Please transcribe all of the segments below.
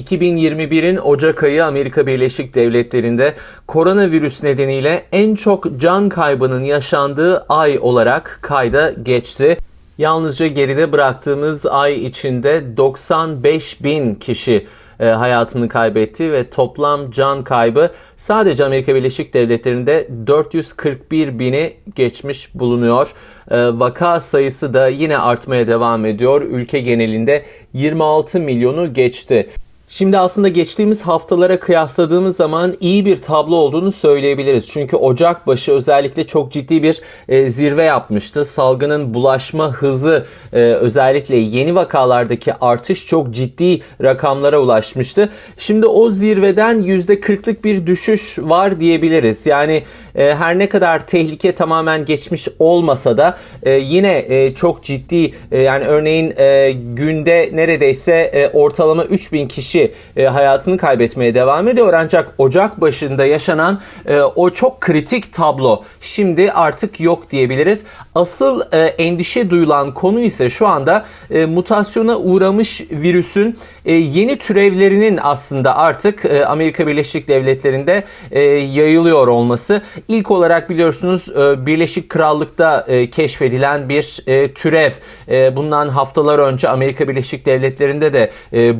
2021'in Ocak ayı Amerika Birleşik Devletleri'nde koronavirüs nedeniyle en çok can kaybının yaşandığı ay olarak kayda geçti. Yalnızca geride bıraktığımız ay içinde 95 bin kişi e, hayatını kaybetti ve toplam can kaybı sadece Amerika Birleşik Devletleri'nde 441 bini geçmiş bulunuyor. E, vaka sayısı da yine artmaya devam ediyor. Ülke genelinde 26 milyonu geçti. Şimdi aslında geçtiğimiz haftalara kıyasladığımız zaman iyi bir tablo olduğunu söyleyebiliriz. Çünkü Ocak başı özellikle çok ciddi bir e, zirve yapmıştı. Salgının bulaşma hızı e, özellikle yeni vakalardaki artış çok ciddi rakamlara ulaşmıştı. Şimdi o zirveden %40'lık bir düşüş var diyebiliriz. Yani e, her ne kadar tehlike tamamen geçmiş olmasa da e, yine e, çok ciddi e, yani örneğin e, günde neredeyse e, ortalama 3000 kişi e, hayatını kaybetmeye devam ediyor. Ancak Ocak başında yaşanan e, o çok kritik tablo şimdi artık yok diyebiliriz. Asıl e, endişe duyulan konu ise şu anda e, mutasyona uğramış virüsün e, yeni türevlerinin aslında artık e, Amerika Birleşik Devletleri'nde e, yayılıyor olması. İlk olarak biliyorsunuz Birleşik Krallık'ta keşfedilen bir türev. Bundan haftalar önce Amerika Birleşik Devletleri'nde de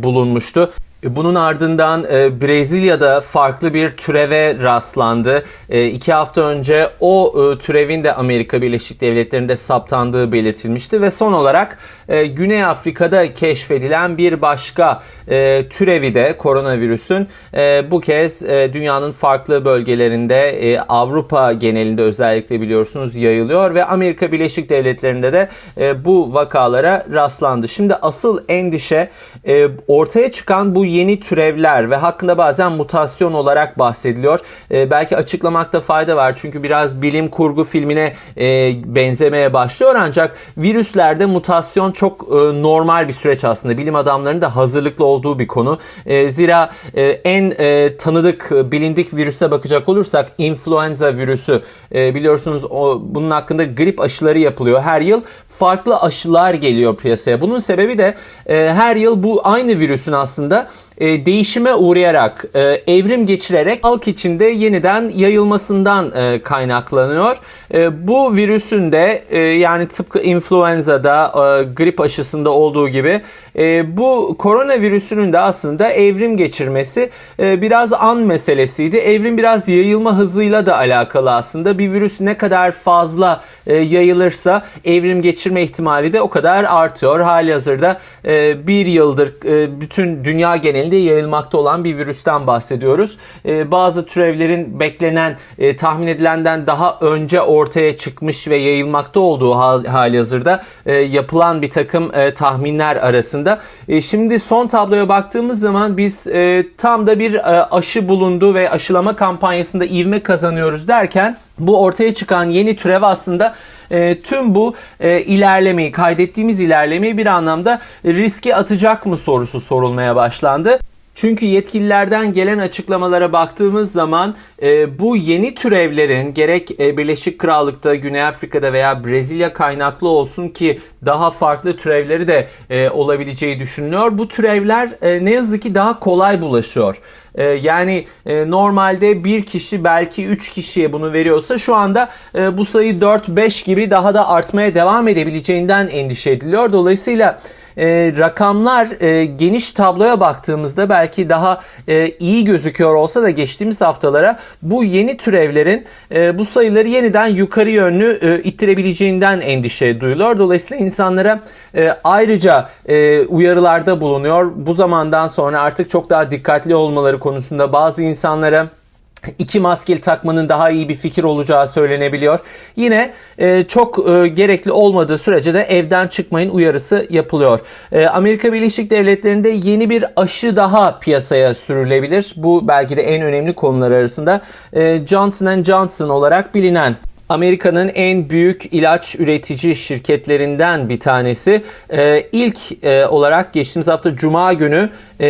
bulunmuştu. Bunun ardından e, Brezilya'da farklı bir türeve rastlandı. E, iki hafta önce o e, türevin de Amerika Birleşik Devletleri'nde saptandığı belirtilmişti. Ve son olarak e, Güney Afrika'da keşfedilen bir başka e, türevi de koronavirüsün e, bu kez e, dünyanın farklı bölgelerinde e, Avrupa genelinde özellikle biliyorsunuz yayılıyor ve Amerika Birleşik Devletleri'nde de e, bu vakalara rastlandı. Şimdi asıl endişe e, ortaya çıkan bu yeni türevler ve hakkında bazen mutasyon olarak bahsediliyor. E, belki açıklamakta fayda var çünkü biraz bilim kurgu filmine e, benzemeye başlıyor ancak virüslerde mutasyon çok e, normal bir süreç aslında. Bilim adamlarının da hazırlıklı olduğu bir konu. E, zira e, en e, tanıdık, e, bilindik virüse bakacak olursak influenza virüsü e, biliyorsunuz o, bunun hakkında grip aşıları yapılıyor her yıl farklı aşılar geliyor piyasaya. Bunun sebebi de e, her yıl bu aynı virüsün aslında e, değişime uğrayarak, e, evrim geçirerek halk içinde yeniden yayılmasından e, kaynaklanıyor. E, bu virüsün de e, yani tıpkı influenza'da, e, grip aşısında olduğu gibi e, bu koronavirüsünün de aslında evrim geçirmesi e, biraz an meselesiydi. Evrim biraz yayılma hızıyla da alakalı aslında. Bir virüs ne kadar fazla e, yayılırsa evrim geçirme ihtimali de o kadar artıyor. Hali hazırda e, bir yıldır e, bütün dünya genelinde yayılmakta olan bir virüsten bahsediyoruz. E, bazı türevlerin beklenen, e, tahmin edilenden daha önce ortaya çıkmış ve yayılmakta olduğu hal, hali hazırda e, yapılan bir takım e, tahminler arasında. E, şimdi son tabloya baktığımız zaman biz e, tam da bir e, aşı bulundu ve aşılama kampanyasında ivme kazanıyoruz derken bu ortaya çıkan yeni türev aslında e, tüm bu e, ilerlemeyi, kaydettiğimiz ilerlemeyi bir anlamda riske atacak mı sorusu sorulmaya başlandı. Çünkü yetkililerden gelen açıklamalara baktığımız zaman e, bu yeni türevlerin gerek e, Birleşik Krallık'ta, Güney Afrika'da veya Brezilya kaynaklı olsun ki daha farklı türevleri de e, olabileceği düşünülüyor. Bu türevler e, ne yazık ki daha kolay bulaşıyor. E, yani e, normalde bir kişi belki 3 kişiye bunu veriyorsa şu anda e, bu sayı 4-5 gibi daha da artmaya devam edebileceğinden endişe ediliyor. Dolayısıyla e, rakamlar e, geniş tabloya baktığımızda belki daha e, iyi gözüküyor olsa da geçtiğimiz haftalara bu yeni türevlerin e, bu sayıları yeniden yukarı yönlü e, ittirebileceğinden endişe duyuluyor. Dolayısıyla insanlara e, ayrıca e, uyarılarda bulunuyor. Bu zamandan sonra artık çok daha dikkatli olmaları konusunda bazı insanlara iki maskeli takmanın daha iyi bir fikir olacağı söylenebiliyor. Yine e, çok e, gerekli olmadığı sürece de evden çıkmayın uyarısı yapılıyor. E, Amerika Birleşik Devletleri'nde yeni bir aşı daha piyasaya sürülebilir. Bu belki de en önemli konular arasında e, Johnson Johnson olarak bilinen Amerika'nın en büyük ilaç üretici şirketlerinden bir tanesi. Ee, ilk e, olarak geçtiğimiz hafta Cuma günü e,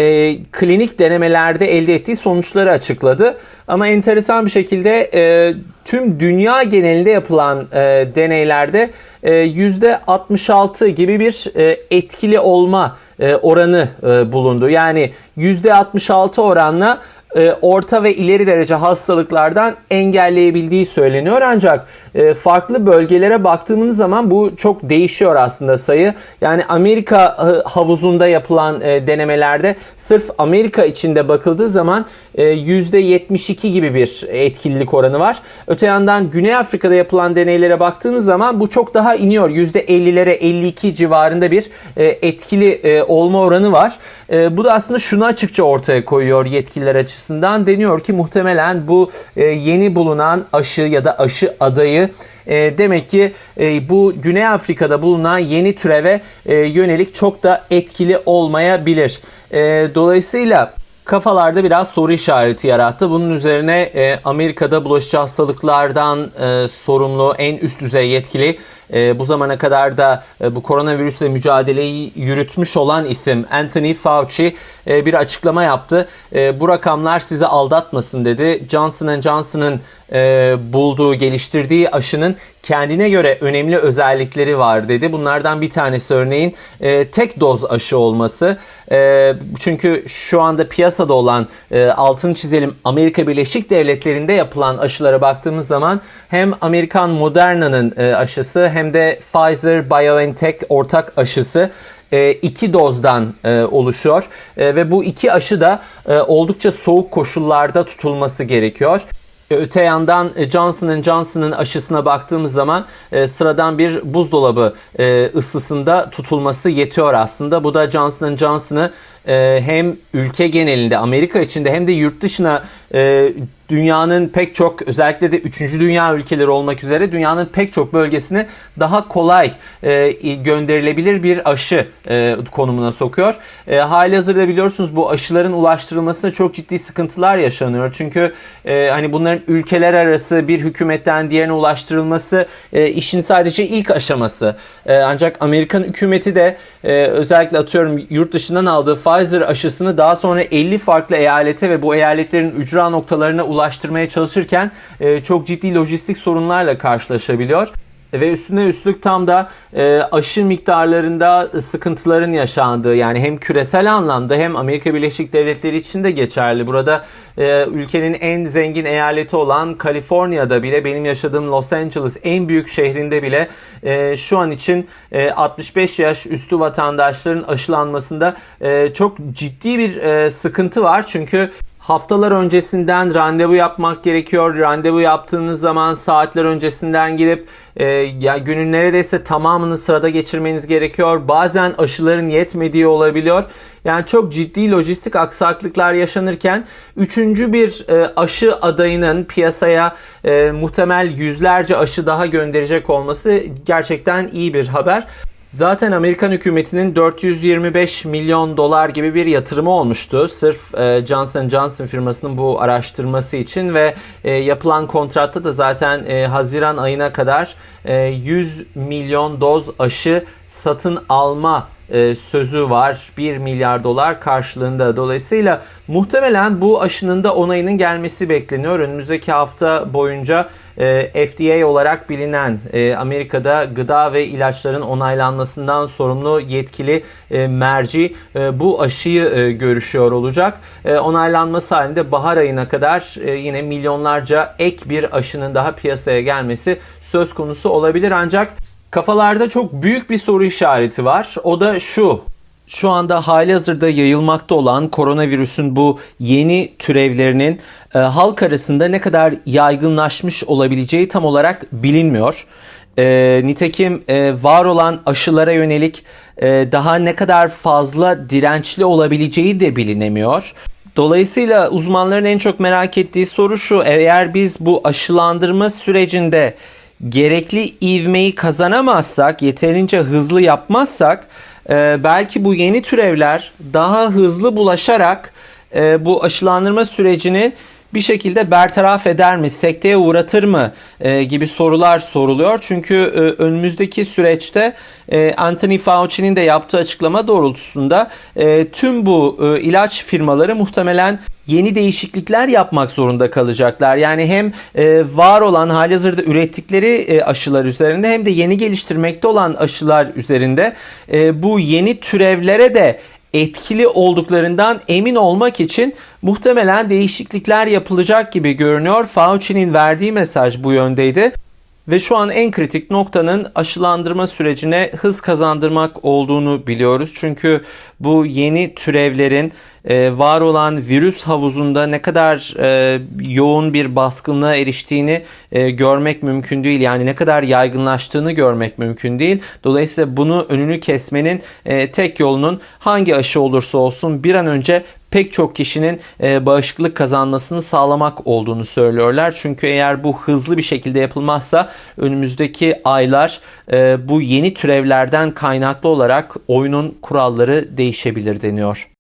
klinik denemelerde elde ettiği sonuçları açıkladı. Ama enteresan bir şekilde e, tüm dünya genelinde yapılan e, deneylerde e, %66 gibi bir e, etkili olma e, oranı e, bulundu. Yani %66 oranla e, orta ve ileri derece hastalıklardan engelleyebildiği söyleniyor. Ancak e, farklı bölgelere baktığımız zaman bu çok değişiyor aslında sayı. Yani Amerika e, havuzunda yapılan denemelerde sırf Amerika içinde bakıldığı zaman e, %72 gibi bir etkililik oranı var. Öte yandan Güney Afrika'da yapılan deneylere baktığınız zaman bu çok daha iniyor. %50'lere 52 civarında bir etkili olma oranı var. Bu da aslında şunu açıkça ortaya koyuyor yetkililer açısından. Deniyor ki muhtemelen bu e, yeni bulunan aşı ya da aşı adayı e, demek ki e, bu Güney Afrika'da bulunan yeni türeve e, yönelik çok da etkili olmayabilir. Dolayısıyla kafalarda biraz soru işareti yarattı. Bunun üzerine Amerika'da bulaşıcı hastalıklardan sorumlu en üst düzey yetkili e, bu zamana kadar da e, bu koronavirüsle mücadeleyi yürütmüş olan isim Anthony Fauci e, bir açıklama yaptı. E, bu rakamlar sizi aldatmasın dedi. Johnson Johnson'ın e, bulduğu, geliştirdiği aşının kendine göre önemli özellikleri var dedi. Bunlardan bir tanesi örneğin e, tek doz aşı olması. E, çünkü şu anda piyasada olan e, altını çizelim Amerika Birleşik Devletleri'nde yapılan aşılara baktığımız zaman hem Amerikan Moderna'nın e, aşısı hem de Pfizer BioNTech ortak aşısı e, iki dozdan e, oluşuyor ve bu iki aşı da oldukça soğuk koşullarda tutulması gerekiyor. Öte yandan Johnson Johnson'ın aşısına baktığımız zaman sıradan bir buzdolabı ısısında tutulması yetiyor aslında. Bu da Johnson Johnson'ı e, hem ülke genelinde Amerika içinde hem de yurt dışına e, dünyanın pek çok özellikle de 3. dünya ülkeleri olmak üzere dünyanın pek çok bölgesine daha kolay e, gönderilebilir bir aşı e, konumuna sokuyor. E, hali hazırda biliyorsunuz bu aşıların ulaştırılmasında çok ciddi sıkıntılar yaşanıyor. Çünkü e, hani bunların ülkeler arası bir hükümetten diğerine ulaştırılması e, işin sadece ilk aşaması. E, ancak Amerikan hükümeti de e, özellikle atıyorum yurt dışından aldığı Pfizer aşısını daha sonra 50 farklı eyalete ve bu eyaletlerin ücra noktalarına ulaştırmaya çalışırken e, çok ciddi lojistik sorunlarla karşılaşabiliyor. Ve üstüne üstlük tam da e, aşı miktarlarında sıkıntıların yaşandığı yani hem küresel anlamda hem Amerika Birleşik Devletleri için de geçerli. Burada e, ülkenin en zengin eyaleti olan Kaliforniya'da bile benim yaşadığım Los Angeles en büyük şehrinde bile e, şu an için e, 65 yaş üstü vatandaşların aşılanmasında e, çok ciddi bir e, sıkıntı var. Çünkü haftalar öncesinden randevu yapmak gerekiyor. Randevu yaptığınız zaman saatler öncesinden gidip e, ya günün neredeyse tamamını sırada geçirmeniz gerekiyor. Bazen aşıların yetmediği olabiliyor. Yani çok ciddi lojistik aksaklıklar yaşanırken üçüncü bir e, aşı adayının piyasaya e, muhtemel yüzlerce aşı daha gönderecek olması gerçekten iyi bir haber. Zaten Amerikan hükümetinin 425 milyon dolar gibi bir yatırımı olmuştu. Sırf e, Johnson Johnson firmasının bu araştırması için ve e, yapılan kontratta da zaten e, Haziran ayına kadar e, 100 milyon doz aşı satın alma e, sözü var 1 milyar dolar karşılığında. Dolayısıyla muhtemelen bu aşının da onayının gelmesi bekleniyor. Önümüzdeki hafta boyunca e, FDA olarak bilinen e, Amerika'da gıda ve ilaçların onaylanmasından sorumlu yetkili merci bu aşıyı görüşüyor olacak. E, onaylanması halinde bahar ayına kadar yine milyonlarca ek bir aşının daha piyasaya gelmesi söz konusu olabilir ancak Kafalarda çok büyük bir soru işareti var. O da şu. Şu anda hali hazırda yayılmakta olan koronavirüsün bu yeni türevlerinin e, halk arasında ne kadar yaygınlaşmış olabileceği tam olarak bilinmiyor. E, nitekim e, var olan aşılara yönelik e, daha ne kadar fazla dirençli olabileceği de bilinemiyor. Dolayısıyla uzmanların en çok merak ettiği soru şu. Eğer biz bu aşılandırma sürecinde gerekli ivmeyi kazanamazsak, yeterince hızlı yapmazsak e, belki bu yeni türevler daha hızlı bulaşarak e, bu aşılandırma sürecini bir şekilde bertaraf eder mi, sekteye uğratır mı e, gibi sorular soruluyor. Çünkü e, önümüzdeki süreçte e, Anthony Fauci'nin de yaptığı açıklama doğrultusunda e, tüm bu e, ilaç firmaları muhtemelen yeni değişiklikler yapmak zorunda kalacaklar. Yani hem e, var olan halihazırda ürettikleri e, aşılar üzerinde hem de yeni geliştirmekte olan aşılar üzerinde e, bu yeni türevlere de etkili olduklarından emin olmak için muhtemelen değişiklikler yapılacak gibi görünüyor. Fauci'nin verdiği mesaj bu yöndeydi. Ve şu an en kritik noktanın aşılandırma sürecine hız kazandırmak olduğunu biliyoruz. Çünkü bu yeni türevlerin e, var olan virüs havuzunda ne kadar e, yoğun bir baskınlığa eriştiğini e, görmek mümkün değil. Yani ne kadar yaygınlaştığını görmek mümkün değil. Dolayısıyla bunu önünü kesmenin e, tek yolunun hangi aşı olursa olsun bir an önce pek çok kişinin bağışıklık kazanmasını sağlamak olduğunu söylüyorlar. Çünkü eğer bu hızlı bir şekilde yapılmazsa önümüzdeki aylar bu yeni türevlerden kaynaklı olarak oyunun kuralları değişebilir deniyor.